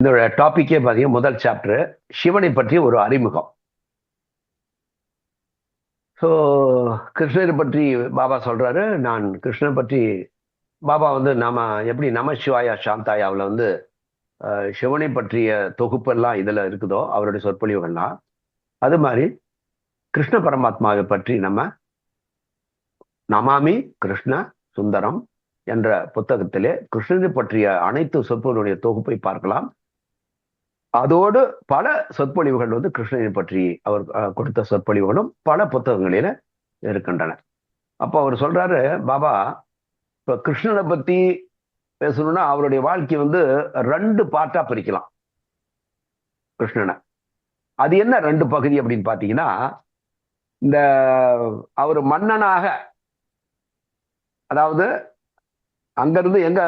இதோட டாபிக்கே பார்த்தீங்கன்னா முதல் சாப்டர் சிவனை பற்றி ஒரு அறிமுகம். ஸோ கிருஷ்ணரை பற்றி பாபா சொல்றாரு. நான் கிருஷ்ணரை பற்றி பாபா வந்து நாம எப்படி நம சிவாயா சாந்தாயாவில் வந்து சிவனை பற்றிய தொகுப்பெல்லாம் இதில் இருக்குதோ அவருடைய சொற்பொழிவுகள்லாம். அது மாதிரி கிருஷ்ண பரமாத்மாவை பற்றி நம்ம நமாமி கிருஷ்ண சுந்தரம் என்ற புத்தகத்திலே கிருஷ்ணனை பற்றிய அனைத்து சொற்பொழிவுடைய தொகுப்பை பார்க்கலாம். அதோடு பல சொற்பொழிவுகள் வந்து கிருஷ்ணனை பற்றி அவர் கொடுத்த சொற்பொழிவுகளும் பல புத்தகங்களில இருக்கின்றன. அப்போ அவர் சொல்றாரு பாபா இப்ப கிருஷ்ணனை பத்தி பேசணும்னா அவருடைய வாழ்க்கை வந்து ரெண்டு பார்ட்டா பிரிக்கலாம். கிருஷ்ணனை. அது என்ன ரெண்டு பகுதி அப்படின்னு பாத்தீங்கன்னா இந்த அவர் மன்னனாக அதாவது அங்கிருந்து எங்க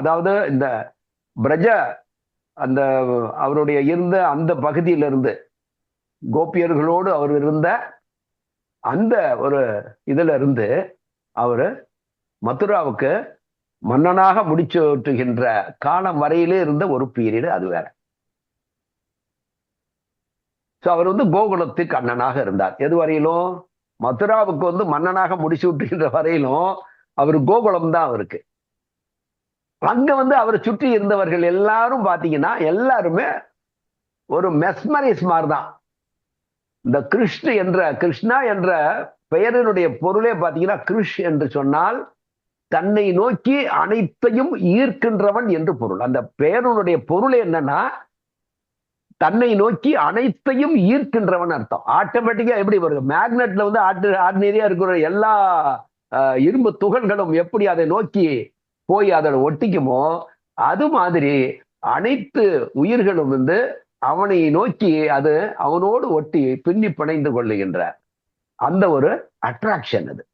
அதாவது இந்த பிரஜ அந்த அவருடைய இருந்த அந்த பகுதியிலிருந்து கோபியர்களோடு அவர் இருந்த அந்த ஒரு இதுல இருந்து அவர் மதுராவுக்கு மன்னனாக முடிச்சூட்டுகின்ற காலம் வரையிலே இருந்த ஒரு பீரியடு அது வேற. ஸோ அவர் வந்து கோகுலத்துக்கு அண்ணனாக இருந்தார். எது வரையிலும்? மதுராவுக்கு வந்து மன்னனாக முடிச்சு விட்டுகின்ற வரையிலும் அவர் கோகுலம் தான் அவருக்கு. அங்க வந்து அவரை சுற்றி இருந்தவர்கள் எல்லாரும் பாத்தீங்கன்னா எல்லாருமே ஒரு மெஸ்மரிஸ் மாதிரி தான் இந்த கிருஷ்ண என்ற கிருஷ்ணா என்ற பெயரினுடைய பொருளே பாத்தீங்கன்னா கிருஷ் என்று சொன்னால் தன்னை நோக்கி அனைத்தையும் ஈர்க்கின்றவன் என்று பொருள். அந்த பெயருடைய பொருள் என்னன்னா தன்னை நோக்கி அனைத்தையும் ஈர்க்கின்றவன் அர்த்தம். ஆட்டோமேட்டிக்கா எப்படி வருது? மேக்னெட்ல வந்து ஆட்டு ஆர்டினரியா இருக்கிற எல்லா இரும்பு துகள்களும் எப்படி அதை நோக்கி போய் அதோட ஒட்டிக்குமோ அது மாதிரி அனைத்து உயிர்களும் வந்து அவனை நோக்கி அது அவனோடு ஒட்டி பின்னி பிணைந்து கொள்ளுகின்ற அந்த ஒரு அட்ராக்ஷன் அது.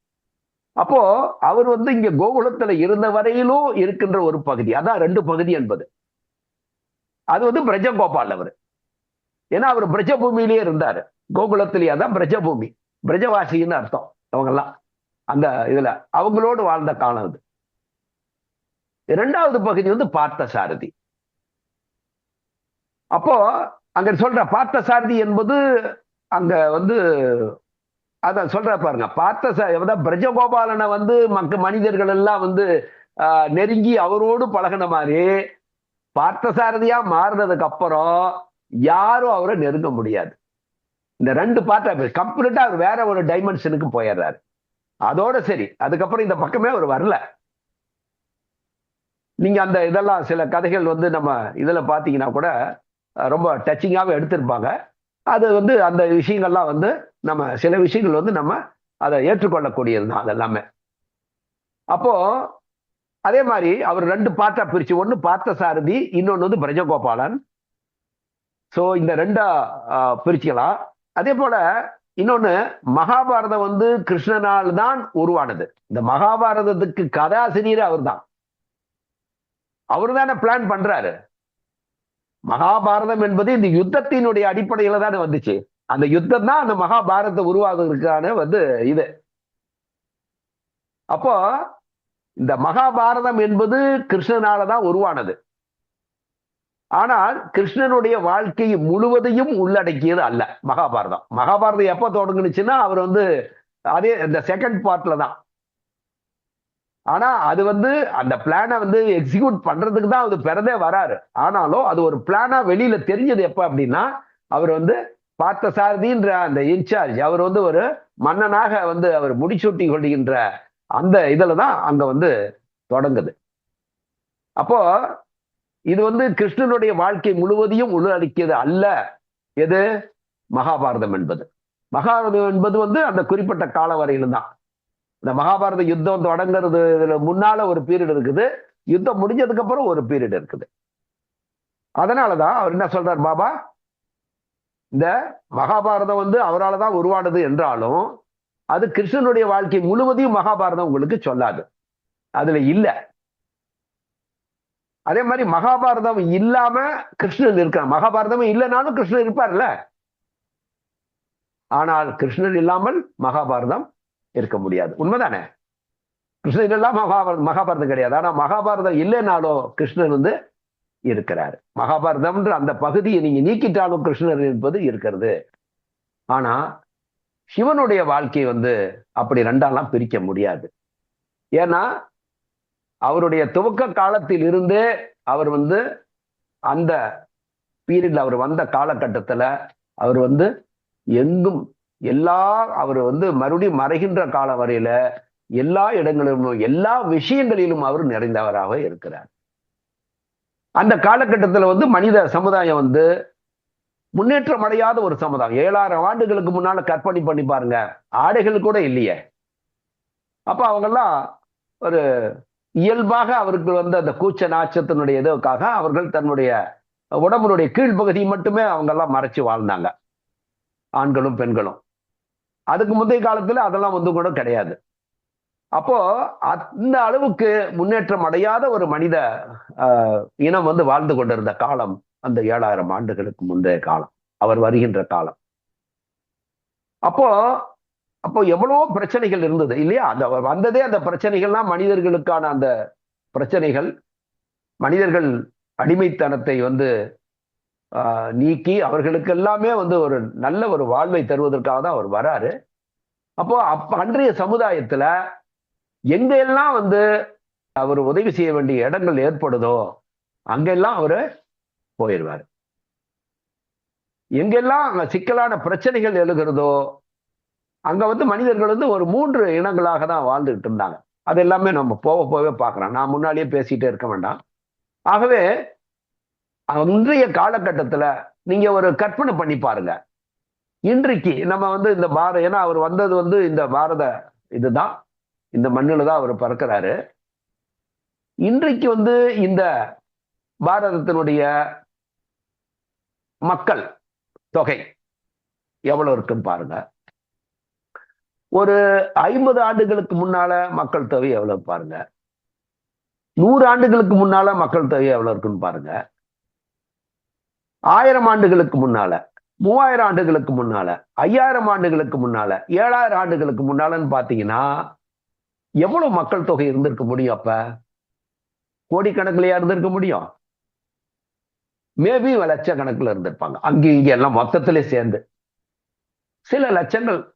அப்போ அவர் வந்து இங்க கோகுலத்துல இருந்த வரையிலும் இருக்கின்ற ஒரு பகுதி. அதான் ரெண்டு பகுதி என்பது. அது வந்து பிரஜகோபால் அவர். ஏன்னா அவர் பிரஜபூமியிலேயே இருந்தாரு. கோகுலத்திலேயே தான் பிரஜபூமி. பிரஜவாசின்னு அர்த்தம். அவங்கெல்லாம். அந்த இதுல. அவங்களோடு வாழ்ந்த காலம் அது. இரண்டாவது பகுதி வந்து பார்த்த சாரதி அப்போ அங்க சொல்ற பார்த்த சாரதி என்பது அங்க வந்து அதான் சொல்ற பாருங்க. பார்த்த சாரதி பிரஜகோபாலனை வந்து மக்க மனிதர்கள் எல்லாம் வந்து நெருங்கி அவரோடு பழகுன மாதிரி பார்த்த சாரதியா மாறினதுக்கு அப்புறம் யாரும் அவரை நெருங்க முடியாது. இந்த ரெண்டு பார்ட்டா கம்ப்ளீட்டா அவர் வேற ஒரு டைமென்ஷனுக்கு போயிடுறாரு. அதோட சரி அதுக்கப்புறம் இந்த பக்கமே அவர் வரல. நீங்க அந்த இதெல்லாம் சில கதைகள் வந்து நம்ம இதில் பார்த்தீங்கன்னா கூட ரொம்ப டச்சிங்காகவே எடுத்திருப்பாங்க. அது வந்து அந்த விஷயங்கள்லாம் வந்து நம்ம சில விஷயங்கள் வந்து நம்ம அதை ஏற்றுக்கொள்ளக்கூடியது தான் அதெல்லாமே. அப்போ அதே மாதிரி அவர் ரெண்டு பாட்டா பிரிச்சு ஒன்று பார்த்த சாரதி இன்னொன்று வந்து பிரஜகோபாலன். ஸோ இந்த ரெண்டா பிரிச்சுக்கலாம். அதே போல இன்னொன்று மகாபாரதம் வந்து கிருஷ்ணனால் தான் உருவானது. இந்த மகாபாரதத்துக்கு கதாசிரியர் அவர்தான். அவர் தானே பிளான் பண்றாரு. மகாபாரதம் என்பது இந்த யுத்தத்தினுடைய அடிப்படையில தானே வந்துச்சு. அந்த யுத்தம் தான் அந்த மகாபாரதத்தை உருவாக்குறதுக்கான வந்து இது. அப்போ இந்த மகாபாரதம் என்பது கிருஷ்ணனால தான் உருவானது. ஆனால் கிருஷ்ணனுடைய வாழ்க்கை முழுவதையும் உள்ளடக்கியது அல்ல மகாபாரதம். மகாபாரதம் எப்ப தொடங்குனுச்சுன்னா அவர் வந்து அதே இந்த செகண்ட் பார்ட்ல தான். ஆனா அது வந்து அந்த பிளானை வந்து எக்ஸிக்யூட் பண்றதுக்கு தான் அது பிறதே வராரு. ஆனாலும் அது ஒரு பிளானா வெளியில தெரிஞ்சது எப்ப அப்படின்னா அவர் வந்து பார்த்த சாரதின்ற அந்த இன்சார்ஜ் அவர் வந்து ஒரு மன்னனாக வந்து அவர் முடிச்சூட்டி கொள்கின்ற அந்த இதுல தான் அங்க வந்து தொடங்குது. அப்போ இது வந்து கிருஷ்ணனுடைய வாழ்க்கை முழுவதையும் உள்ளடக்கியது அல்ல. எது? மகாபாரதம் என்பது. மகாபாரதம் என்பது வந்து அந்த குறிப்பிட்ட கால வரையிலும் தான். இந்த மகாபாரத யுத்தம் தொடங்குறது இதுல முன்னால ஒரு பீரியட் இருக்குது. யுத்தம் முடிஞ்சதுக்கு அப்புறம் ஒரு பீரியட் இருக்குது. அதனாலதான் அவர் என்ன சொல்றார் பாபா? இந்த மகாபாரதம் வந்து அவரால் தான் உருவானது என்றாலும் அது கிருஷ்ணனுடைய வாழ்க்கை முழுவதையும் மகாபாரதம் உங்களுக்கு சொல்லாது. அதுல இல்ல. அதே மாதிரி மகாபாரதம் இல்லாம கிருஷ்ணன் இருக்கான் மகாபாரதம் இல்லைனாலும் கிருஷ்ணன் இருப்பார்ல. ஆனால் கிருஷ்ணன் இல்லாமல் மகாபாரதம் இருக்க முடியாது. உண்மைதானே? கிருஷ்ணன் இல்லாம மகாபாரதம் மகாபாரதம் கிடையாது. ஆனா மகாபாரதம் இல்லைனாலும் கிருஷ்ணன் வந்து இருக்கிறார். மகாபாரதம்ன்ற அந்த பகுதியை நீங்க நீக்கிட்டாலும் கிருஷ்ணர் என்பது இருக்கிறது. ஆனா சிவனுடைய வாழ்க்கை வந்து அப்படி ரெண்டாலாம் பிரிக்க முடியாது. ஏன்னா அவருடைய துவக்க காலத்தில் இருந்தே அவர் வந்து அந்த பீரியட்ல அவர் வந்த காலகட்டத்துல அவர் வந்து எங்கும் எல்லா அவர் வந்து மறுபடியும் மறைகின்ற காலம் வரையில எல்லா இடங்களிலும் எல்லா விஷயங்களிலும் அவர் நிறைந்தவராக இருக்கிறார். அந்த காலகட்டத்துல வந்து மனித சமுதாயம் வந்து முன்னேற்றம் அடையாத ஒரு சமுதாயம். ஏழாயிரம் ஆண்டுகளுக்கு முன்னால கற்பனை பண்ணி பாருங்க. ஆடைகள் கூட இல்லையே. அப்ப அவங்கெல்லாம் ஒரு இயல்பாக அவருக்கு வந்து அந்த கூச்ச நாச்சத்தினுடைய இதுக்காக அவர்கள் தன்னுடைய உடம்புடைய கீழ்ப்பகுதியை மட்டுமே அவங்கெல்லாம் மறைச்சு வாழ்ந்தாங்க. ஆண்களும் பெண்களும். அதுக்கு முந்தைய காலத்துல அதெல்லாம் வந்து கூட கிடையாது. அப்போ அந்த அளவுக்கு முன்னேற்றம் அடையாத ஒரு மனித இனம் வந்து வாழ்ந்து கொண்டிருந்த காலம் அந்த ஏழாயிரம் ஆண்டுகளுக்கு முந்தைய காலம். அவர் வருகின்ற காலம். அப்போ அப்போ எவ்வளவோ பிரச்சனைகள் இருந்தது இல்லையா? அந்த வந்ததே அந்த பிரச்சனைகள்லாம் மனிதர்களுக்கான அந்த பிரச்சனைகள். மனிதர்கள் அடிமைத்தனத்தை வந்து நீக்கி அவர்களுக்கு எல்லாமே வந்து ஒரு நல்ல ஒரு வாழ்வை தருவதற்காக தான் அவர் வராரு. அப்போ அப்ப அன்றைய சமுதாயத்துல எங்கெல்லாம் வந்து அவர் உதவி செய்ய வேண்டிய இடங்கள் ஏற்படுதோ அங்கெல்லாம் அவரு போயிடுவார் எங்கெல்லாம் அங்க சிக்கலான பிரச்சனைகள் எழுகிறதோ அங்க வந்து மனிதர்கள் வந்து ஒரு மூன்று இனங்களாக தான் வாழ்ந்துகிட்டு இருந்தாங்க. அது எல்லாமே நம்ம போக போகவே பார்க்கலாம். நான் முன்னாலேயே பேசிட்டே இருக்க வேண்டாம். ஆகவே அன்றைய காலகட்டத்துல நீங்க ஒரு கற்பனை பண்ணி பாருங்க. இன்றைக்கு நம்ம வந்து இந்த பாரத ஏன்னா அவர் வந்தது வந்து இந்த பாரத இதுதான். இந்த மண்ணில் தான் அவர் பறக்கிறாரு. இன்றைக்கு வந்து இந்த பாரதத்தினுடைய மக்கள் தொகை எவ்வளவு இருக்குன்னு பாருங்க. ஒரு ஐம்பது ஆண்டுகளுக்கு முன்னால மக்கள் தொகை எவ்வளவு பாருங்க. நூறு ஆண்டுகளுக்கு முன்னால மக்கள் தொகை எவ்வளவு இருக்குன்னு பாருங்க. ஆயிரம் ஆண்டுகளுக்கு முன்னால மூவாயிரம் ஆண்டுகளுக்கு முன்னால ஐயாயிரம் ஆண்டுகளுக்கு முன்னால ஏழாயிரம் ஆண்டுகளுக்கு முன்னாலன்னு பாத்தீங்கன்னா எவ்வளவு மக்கள் தொகை இருந்திருக்க முடியும் அப்ப? கோடிக்கணக்கிலையா இருந்திருக்க முடியும்? மேபி லட்ச கணக்கில் இருந்திருப்பாங்க. அங்கே இங்க எல்லாம் மொத்தத்திலே சேர்ந்து. சில லட்சங்கள்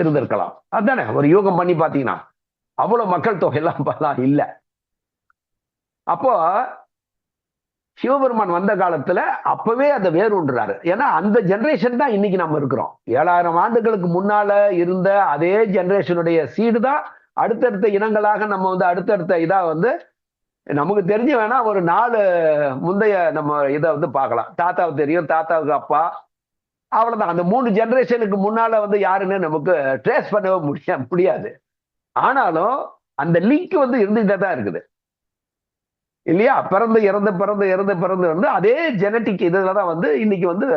இருந்திருக்கலாம். அதுதானே ஒரு யூகம் பண்ணி பாத்தீங்கன்னா அவ்வளவு மக்கள் தொகை எல்லாம் இல்லை. அப்போ சிவபெருமான் வந்த காலத்துல அப்பவே அதை வேறுன்றாரு ஏன்னா அந்த ஜென்ரேஷன் தான் இன்னைக்கு நம்ம இருக்கிறோம். ஏழாயிரம் ஆண்டுகளுக்கு முன்னால இருந்த அதே ஜென்ரேஷனுடைய சீடு தான் அடுத்தடுத்த இனங்களாக நம்ம வந்து அடுத்தடுத்த இதா வந்து நமக்கு தெரிஞ்சு வேணா ஒரு நாலு முந்தைய நம்ம இதை வந்து பார்க்கலாம். தாத்தாவுக்கு தெரியும் தாத்தாவுக்கு அப்பா அவ்வளவுதான். அந்த மூணு ஜென்ரேஷனுக்கு முன்னால வந்து யாருன்னு நமக்கு ட்ரேஸ் பண்ணவே முடிய முடியாது. ஆனாலும் அந்த லிங்க் வந்து இருந்துகிட்டே தான் இருக்குது. இல்லையா? பிறந்து இறந்து பிறந்து இறந்து பிறந்து வந்து அதே ஜெனட்டிக் இதுலதான் வந்து இன்னைக்கு வந்து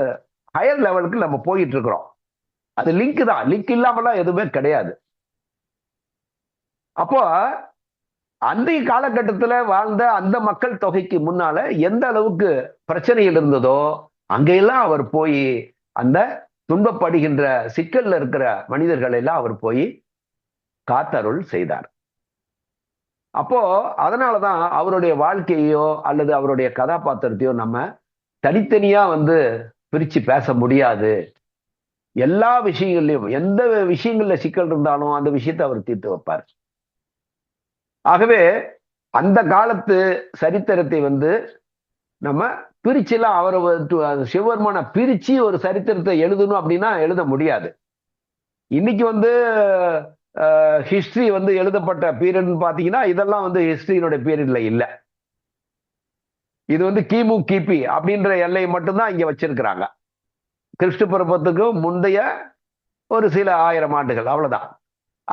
ஹையர் லெவலுக்கு நம்ம போயிட்டு இருக்கிறோம். அது லிங்க் தான். லிங்க் இல்லாமலாம் எதுவுமே கிடையாது. அப்போ அன்றைய காலகட்டத்தில் வாழ்ந்த அந்த மக்கள் தொகைக்கு முன்னால எந்த அளவுக்கு பிரச்சனைகள் இருந்ததோ அங்கெல்லாம் அவர் போய் அந்த துன்பப்படுகின்ற சிக்கல்ல இருக்கிற மனிதர்களை எல்லாம் அவர் போய் காத்தருள் செய்தார். அப்போ அதனாலதான் அவருடைய வாழ்க்கையோ அல்லது அவருடைய கதாபாத்திரத்தையோ நம்ம தனித்தனியா வந்து பிரிச்சு பேச முடியாது. எல்லா விஷயங்கள்லயும் எந்த விஷயங்கள்ல சிக்கல் இருந்தாலும் அந்த விஷயத்தை அவர் தீர்த்து வைப்பார். ஆகவே அந்த காலத்து சரித்திரத்தை வந்து நம்ம பிரிச்சுலாம் அவரை சிவபெருமான பிரிச்சு ஒரு சரித்திரத்தை எழுதணும் அப்படின்னா எழுத முடியாது. இன்னைக்கு வந்து ஹிஸ்ட்ரி வந்து எழுதப்பட்ட பீரியட்னு பார்த்தீங்கன்னா இதெல்லாம் வந்து ஹிஸ்ட்ரியினுடைய பீரியட்ல இல்லை. இது வந்து கிமு கிபி அப்படின்ற எல்லையை மட்டும்தான் இங்கே வச்சிருக்கிறாங்க. கிறிஸ்து பிறப்பத்துக்கு முந்தைய ஒரு சில ஆயிரம் ஆண்டுகள் அவ்வளோதான்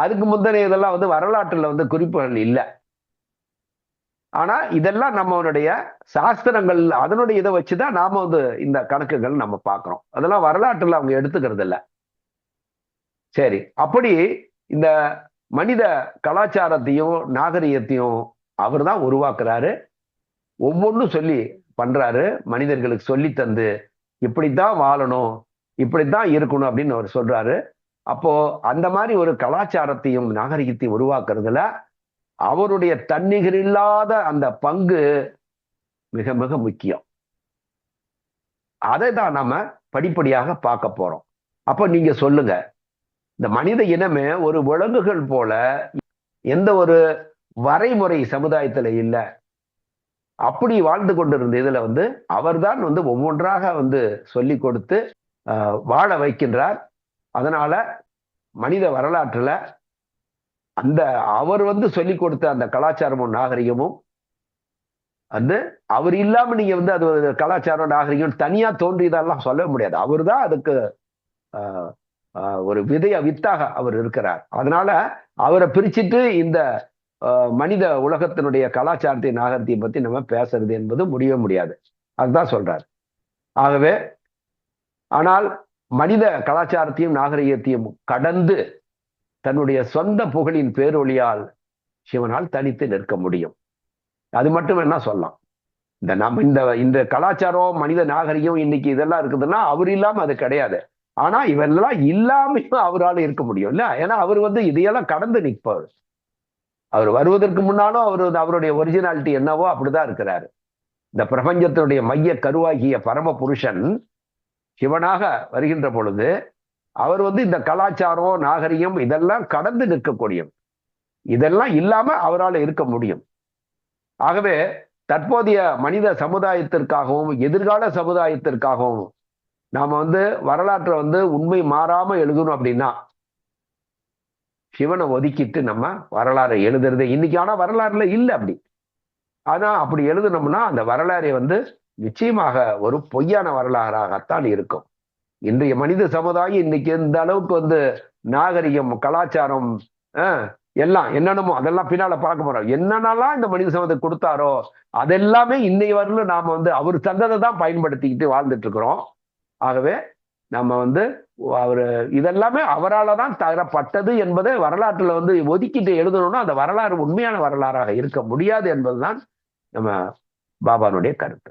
அதுக்கு முந்தைய இதெல்லாம் வந்து வரலாற்றில் வந்து குறிப்புகள் இல்லை. ஆனால் இதெல்லாம் நம்மளுடைய சாஸ்திரங்கள் அதனுடைய இதை வச்சு தான் நாம் வந்து இந்த கணக்குகள் நம்ம பார்க்குறோம். அதெல்லாம் வரலாற்றில் அவங்க எடுத்துக்கிறது இல்லை சரி அப்படி இந்த மனித கலாச்சாரத்தையும் நாகரிகத்தையும் அவர் தான் உருவாக்குறாரு. ஒவ்வொன்றும் சொல்லி பண்றாரு. மனிதர்களுக்கு சொல்லி தந்து இப்படித்தான் வாழணும் இப்படித்தான் இருக்கணும் அப்படின்னு அவர் சொல்றாரு. அப்போ அந்த மாதிரி ஒரு கலாச்சாரத்தையும் நாகரிகத்தையும் உருவாக்குறதுல அவருடைய தன்னிகர் இல்லாத அந்த பங்கு மிக மிக முக்கியம். அதை தான் நாம படிப்படியாக பார்க்க போறோம். அப்ப நீங்க சொல்லுங்க இந்த மனித இனமே ஒரு விலங்குகள் போல எந்த ஒரு வரைமுறை சமுதாயத்துல இல்ல. அப்படி வாழ்ந்து கொண்டிருந்த இதுல வந்து அவர்தான் வந்து ஒவ்வொன்றாக வந்து சொல்லி கொடுத்து வாழ வைக்கின்றார். அதனால மனித வரலாற்றுல அந்த அவர் வந்து சொல்லி கொடுத்த அந்த கலாச்சாரமும் நாகரிகமும் வந்து அவர் இல்லாம நீங்க வந்து அது கலாச்சாரம் நாகரிகம் தனியா தோன்றியதெல்லாம் சொல்ல முடியாது. அவர் தான் அதுக்கு ஆஹ், ஒரு விதைய வித்தாக அவர் இருக்கிறார். அதனால அவரை பிரிச்சுட்டு இந்த ஆஹ், மனித உலகத்தினுடைய கலாச்சாரத்தை நாகரிகத்தை பத்தி நம்ம பேசுறது என்பது முடியவே முடியாது. அதுதான் சொல்றார். ஆகவே ஆனால் மனித கலாச்சாரத்தையும் நாகரிகத்தையும் கடந்து தன்னுடைய சொந்த புகழின் பேரொழியால் சிவனால் தனித்து நிற்க முடியும். அது மட்டும் என்ன சொல்லலாம். இந்த நம்ம இந்த இந்த கலாச்சாரம் மனித நாகரிகம் இன்னைக்கு இதெல்லாம் இருக்குதுன்னா அவர் இல்லாம அது கிடையாது. ஆனா இவெல்லாம் இல்லாமையும் அவரால் இருக்க முடியும் இல்ல? ஏன்னா அவர் வந்து இதையெல்லாம் கடந்து நிற்பவர் அவர் வருவதற்கு முன்னாலும் அவர் வந்து அவருடைய ஒரிஜினாலிட்டி என்னவோ அப்படிதான் இருக்கிறாரு. இந்த பிரபஞ்சத்தினுடைய மைய கருவாகிய பரம புருஷன் சிவனாக வருகின்ற பொழுது அவர் வந்து இந்த கலாச்சாரம் நாகரிகம் இதெல்லாம் கடந்து நிற்கக்கூடியவர். இதெல்லாம் இல்லாம அவரால் இருக்க முடியும். ஆகவே தற்போதைய மனித சமுதாயத்திற்காகவும் எதிர்கால சமுதாயத்திற்காகவும் நாம வந்து வரலாற்றை வந்து உண்மை மாறாம எழுதணும் அப்படின்னா சிவனை ஒதுக்கிட்டு நம்ம வரலாறை எழுதுறது. இன்னைக்கு ஆனா வரலாறுல இல்லை அப்படி. ஆனா அப்படி எழுதுனோம்னா அந்த வரலாறை வந்து நிச்சயமாக ஒரு பொய்யான வரலாறாகத்தான் இருக்கும். இன்றைய மனித சமுதாயம் இன்னைக்கு இந்த அளவுக்கு வந்து நாகரிகம் கலாச்சாரம் ஆஹ், எல்லாம் என்னென்னமோ அதெல்லாம் பின்னால பார்க்க போறோம். என்னென்னலாம் இந்த மனித சமுதாயம் கொடுத்தாரோ அதெல்லாமே இன்னைய வரலும் நாம வந்து அவர் தந்ததை தான் பயன்படுத்திக்கிட்டு வாழ்ந்துட்டு இருக்கிறோம். ஆகவே நம்ம வந்து அவர் இதெல்லாமே அவரால் தான் தரப்பட்டது என்பதை வரலாற்றில் வந்து ஒதுக்கிட்டு எழுதணும்னா அந்த வரலாறு உண்மையான வரலாறாக இருக்க முடியாது என்பதுதான் நம்ம பாபானுடைய கருத்து.